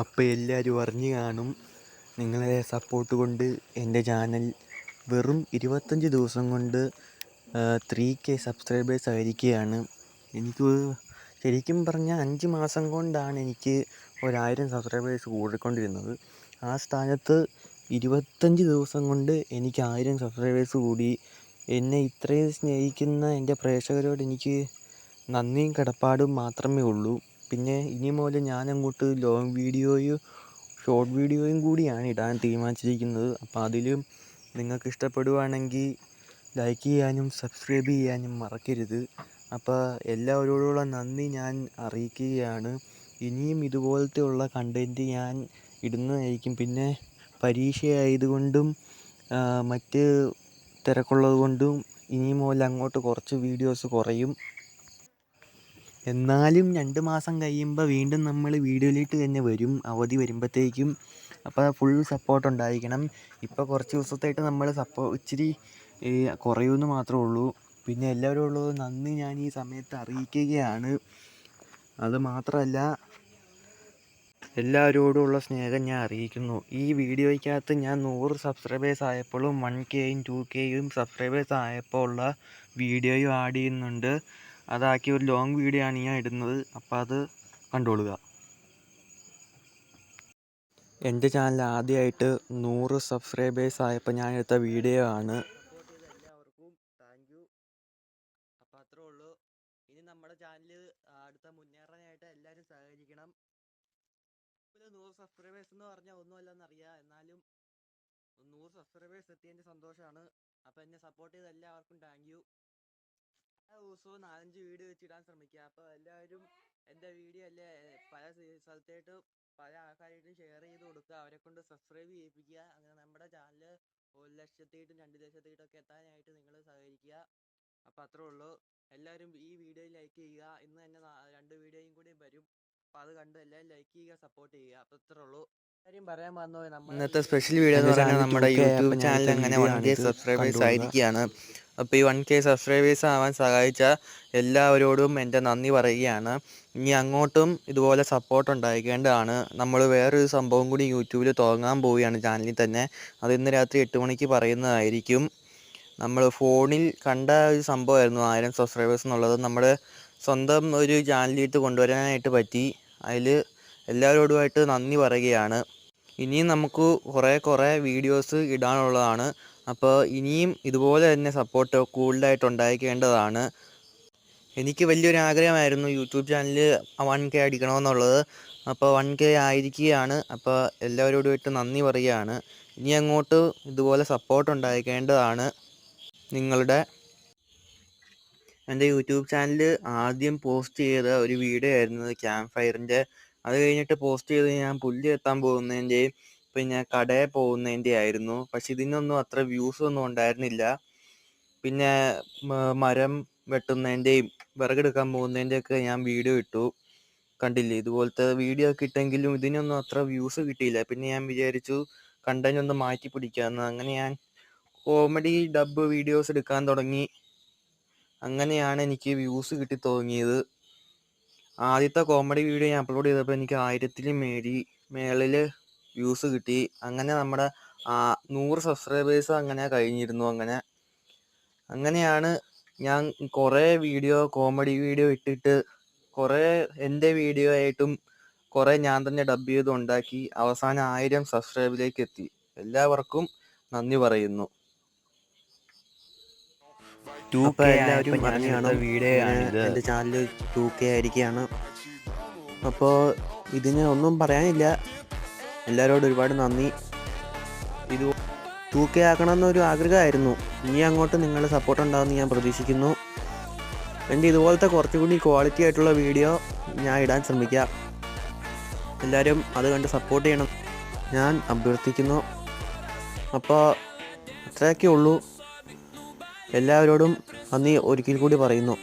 അപ്പോൾ എല്ലാവരും അറിഞ്ഞു കാണും. നിങ്ങളെ സപ്പോർട്ട് കൊണ്ട് എന്റെ ചാനൽ വെറും ഇരുപത്തഞ്ച് ദിവസം കൊണ്ട് ത്രീ കെ സബ്സ്ക്രൈബേഴ്സ് ആയിരിക്കുകയാണ്. എനിക്ക് ശരിക്കും പറഞ്ഞാൽ അഞ്ച് മാസം കൊണ്ടാണ് എനിക്ക് ഒരായിരം സബ്സ്ക്രൈബേഴ്സ് കൂടിക്കൊണ്ടിരുന്നത്. ആ സ്ഥാനത്ത് ഇരുപത്തഞ്ച് ദിവസം കൊണ്ട് എനിക്ക് ആയിരം സബ്സ്ക്രൈബേഴ്സ് കൂടി. എന്നെ ഇത്രയും സ്നേഹിക്കുന്ന എന്റെ പ്രേക്ഷകരോട് എനിക്ക് നന്ദിയും കടപ്പാടും മാത്രമേ ഉള്ളൂ. പിന്നെ ഇനി മുതൽ ഞാൻ അങ്ങോട്ട് ലോങ് വീഡിയോയും ഷോർട്ട് വീഡിയോയും കൂടിയാണ് ഇടാൻ തീരുമാനിച്ചിരിക്കുന്നത്. അപ്പോൾ അതിലും നിങ്ങൾക്ക് ഇഷ്ടപ്പെടുവാണെങ്കിൽ ലൈക്ക് ചെയ്യാനും സബ്സ്ക്രൈബ് ചെയ്യാനും മറക്കരുത്. അപ്പോൾ എല്ലാവരോടുള്ള നന്ദി ഞാൻ അറിയിക്കുകയാണ്. ഇനിയും ഇതുപോലത്തെ ഉള്ള കണ്ടന്റ് ഞാൻ ഇടുന്നതായിരിക്കും. പിന്നെ പരീക്ഷ ആയതുകൊണ്ടും മറ്റ് തിരക്കുള്ളതുകൊണ്ടും ഇനി മുതൽ അങ്ങോട്ട് കുറച്ച് വീഡിയോസ് കുറയും. എന്നാലും രണ്ട് മാസം കഴിയുമ്പോൾ വീണ്ടും നമ്മൾ വീഡിയോയിലോട്ട് തന്നെ വരും. അവധി വരുമ്പോഴത്തേക്കും അപ്പോൾ ഫുൾ സപ്പോർട്ട് ഉണ്ടായിരിക്കണം. ഇപ്പോൾ കുറച്ച് ദിവസത്തായിട്ട് നമ്മൾ സപ്പോ ഇച്ചിരി കുറയുമെന്ന് മാത്രമേ ഉള്ളൂ. പിന്നെ എല്ലാവരും ഉള്ളത് നന്ദി ഞാൻ ഈ സമയത്ത് അറിയിക്കുകയാണ്. അത് മാത്രമല്ല എല്ലാവരോടുമുള്ള സ്നേഹം ഞാൻ അറിയിക്കുന്നു. ഈ വീഡിയോയ്ക്കകത്ത് ഞാൻ നൂറ് സബ്സ്ക്രൈബേഴ്സ് ആയപ്പോഴും വൺ കെയും ടു കെയും സബ്സ്ക്രൈബേഴ്സ് ആയപ്പോൾ ഉള്ള വീഡിയോയും ആഡ് ചെയ്യുന്നുണ്ട്. അതാക്കി ഒരു ലോങ് വീഡിയോ ആണ് ഞാൻ ഇടുന്നത്. അപ്പോൾ അത് കണ്ടുകൊള്ളുക എന്റെ ചാനൽ ആദ്യമായിട്ട് നൂറ് സബ്സ്ക്രൈബേഴ്സ് ആയപ്പോൾ ഞാൻ എടുത്ത വീഡിയോ ആണ്. എല്ലാവർക്കും താങ്ക് യു അപ്പോൾ ഇനി നമ്മുടെ ചാനൽ അടുത്ത മുന്നേറാനായിട്ട് എല്ലാവരും സഹകരിക്കണം. നൂറ് സബ്സ്ക്രൈബേഴ്സ് എന്ന് പറഞ്ഞാൽ ഒന്നുമല്ലെന്ന് അറിയാം എന്നാലും നൂറ് സബ്സ്ക്രൈബേഴ്സ് എത്തിയതിന്റെ സന്തോഷമാണ്. അപ്പോൾ എന്നെ സപ്പോർട്ട് ചെയ്ത എല്ലാവർക്കും താങ്ക് യു ദിവസവും നാലഞ്ച് വീഡിയോ വെച്ചിടാൻ ശ്രമിക്കുക അപ്പോൾ എല്ലാവരും എന്റെ വീഡിയോ അല്ലേ പല സ്ഥലത്തായിട്ട് പല ആൾക്കാരായിട്ടും ഷെയർ ചെയ്ത് കൊടുക്കുക. അവരെ കൊണ്ട് സബ്സ്ക്രൈബ് ചെയ്യിപ്പിക്കുക. അങ്ങനെ നമ്മുടെ ചാനൽ ഒരു ലക്ഷത്തേട്ടും രണ്ട് ലക്ഷത്തേട്ടൊക്കെ എത്താനായിട്ട് നിങ്ങൾ സഹകരിക്കുക. അപ്പോൾ അത്രേ ഉള്ളൂ. എല്ലാവരും ഈ വീഡിയോ ലൈക്ക് ചെയ്യുക. ഇന്ന് തന്നെ രണ്ട് വീഡിയോയും കൂടി വരും. അപ്പോൾ അത് കണ്ട് എല്ലാവരും ലൈക്ക് ചെയ്യുക സപ്പോർട്ട് ചെയ്യുക. അപ്പോൾ ഇത്രേ ഉള്ളൂ. ഇന്നത്തെ സ്പെഷ്യൽ വീഡിയോ എന്ന് പറയുന്നത് നമ്മുടെ യൂട്യൂബ് ചാനൽ അങ്ങനെ വൺ കെ സബ്സ്ക്രൈബേഴ്സ് ആയിരിക്കുകയാണ്. അപ്പോൾ ഈ വൺ കെ സബ്സ്ക്രൈബേഴ്സ് ആവാൻ സഹായിച്ച എല്ലാവരോടും എന്റെ നന്ദി പറയുകയാണ്. ഇനി അങ്ങോട്ടും ഇതുപോലെ സപ്പോർട്ട് ഉണ്ടായിരിക്കേണ്ടതാണ് നമ്മൾ വേറൊരു സംഭവം കൂടി യൂട്യൂബിൽ തുടങ്ങാൻ പോവുകയാണ് ചാനലിൽ തന്നെ. അത് ഇന്ന് രാത്രി എട്ട് മണിക്ക് പറയുന്നതായിരിക്കും. നമ്മൾ ഫോണിൽ കണ്ട ഒരു സംഭവമായിരുന്നു ആയിരം സബ്സ്ക്രൈബേഴ്സ് എന്നുള്ളത്. നമ്മൾ സ്വന്തം ഒരു ചാനലിലേക്ക് കൊണ്ടുവരാനായിട്ട് പറ്റി. അതിൽ എല്ലാവരോടുമായിട്ട് നന്ദി പറയുകയാണ്. ഇനിയും നമുക്ക് കുറേ കുറേ വീഡിയോസ് ഇടാനുള്ളതാണ്. അപ്പോൾ ഇനിയും ഇതുപോലെ തന്നെ സപ്പോർട്ട് കൂടുതലായിട്ട് ഉണ്ടായിക്കേണ്ടതാണ്. എനിക്ക് വലിയൊരു ആഗ്രഹമായിരുന്നു യൂട്യൂബ് ചാനൽ വൺ കെ അടിക്കണമെന്നുള്ളത്. അപ്പോൾ വൺ കെ ആയിരിക്കുകയാണ്. അപ്പോൾ എല്ലാവരോടുമായിട്ട് നന്ദി പറയുകയാണ്. ഇനി അങ്ങോട്ട് ഇതുപോലെ സപ്പോർട്ട് ഉണ്ടായിക്കേണ്ടതാണ് നിങ്ങളുടെ. എന്റെ യൂട്യൂബ് ചാനൽ ആദ്യം പോസ്റ്റ് ചെയ്ത ഒരു വീഡിയോ ആയിരുന്നു ക്യാമ്പ് ഫയറിന്റെ അത് കഴിഞ്ഞിട്ട് പോസ്റ്റ് ചെയ്ത് ഞാൻ പുല്ല് എത്താൻ പോകുന്നതിന്റെയും പിന്നെ കടയിൽ പോകുന്നതിന്റെ ആയിരുന്നു. പക്ഷെ ഇതിനൊന്നും അത്ര വ്യൂസ് ഒന്നും ഉണ്ടായിരുന്നില്ല. പിന്നെ മരം വെട്ടുന്നതിന്റെയും വിറകെടുക്കാൻ പോകുന്നതിന്റെയൊക്കെ ഞാൻ വീഡിയോ ഇട്ടു. കണ്ടില്ലേ? ഇതുപോലത്തെ വീഡിയോ ഒക്കെ ഇട്ടെങ്കിലും ഇതിനൊന്നും അത്ര വ്യൂസ് കിട്ടിയില്ല. പിന്നെ ഞാൻ വിചാരിച്ചു കണ്ടന്റ് ഒന്ന് മാറ്റി പിടിക്കാമെന്ന് അങ്ങനെ ഞാൻ കോമഡി ഡബ് വീഡിയോസ് എടുക്കാൻ തുടങ്ങി. അങ്ങനെയാണ് എനിക്ക് വ്യൂസ് കിട്ടി തുടങ്ങിയത്. ആദ്യത്തെ കോമഡി വീഡിയോ ഞാൻ അപ്ലോഡ് ചെയ്തപ്പോൾ എനിക്ക് ആയിരത്തിന് മേടി മേളിൽ വ്യൂസ് കിട്ടി. അങ്ങനെ നമ്മുടെ നൂറ് സബ്സ്ക്രൈബേഴ്സ് അങ്ങനെ കഴിഞ്ഞിരുന്നു. അങ്ങനെ അങ്ങനെയാണ് ഞാൻ കുറേ വീഡിയോ കോമഡി വീഡിയോ ഇട്ടിട്ട് കുറേ എന്റെ വീഡിയോ ആയിട്ടും കുറേ ഞാൻ തന്നെ ഡബ് ചെയ്ത് ഉണ്ടാക്കി. അവസാനം ആയിരം സബ്സ്ക്രൈബിലേക്ക് എത്തി. എല്ലാവർക്കും നന്ദി പറയുന്നു. ടു കെ എല്ലാവരും പറഞ്ഞാണ് വീഡിയോ എന്റെ ചാനൽ ടു കെ ആയിരിക്കുകയാണ്. അപ്പോൾ ഇതിന് ഒന്നും പറയാനില്ല. എല്ലാവരോടും ഒരുപാട് നന്ദി. ഇത് ടു കെ ആക്കണമെന്നൊരു ആഗ്രഹമായിരുന്നു. ഇനി അങ്ങോട്ട് നിങ്ങളുടെ സപ്പോർട്ട് ഉണ്ടാകുമെന്ന് ഞാൻ പ്രതീക്ഷിക്കുന്നു. എന്റെ ഇതുപോലത്തെ കുറച്ചുകൂടി ക്വാളിറ്റി ആയിട്ടുള്ള വീഡിയോ ഞാൻ ഇടാൻ ശ്രമിക്കാം. എല്ലാവരും അത് കണ്ട് സപ്പോർട്ട് ചെയ്യണം. ഞാൻ അഭ്യർത്ഥിക്കുന്നു. അപ്പോൾ അത്രയൊക്കെ ഉള്ളൂ എല്ലാവരോടും നന്ദി ഒരിക്കൽ കൂടി പറയുന്നു.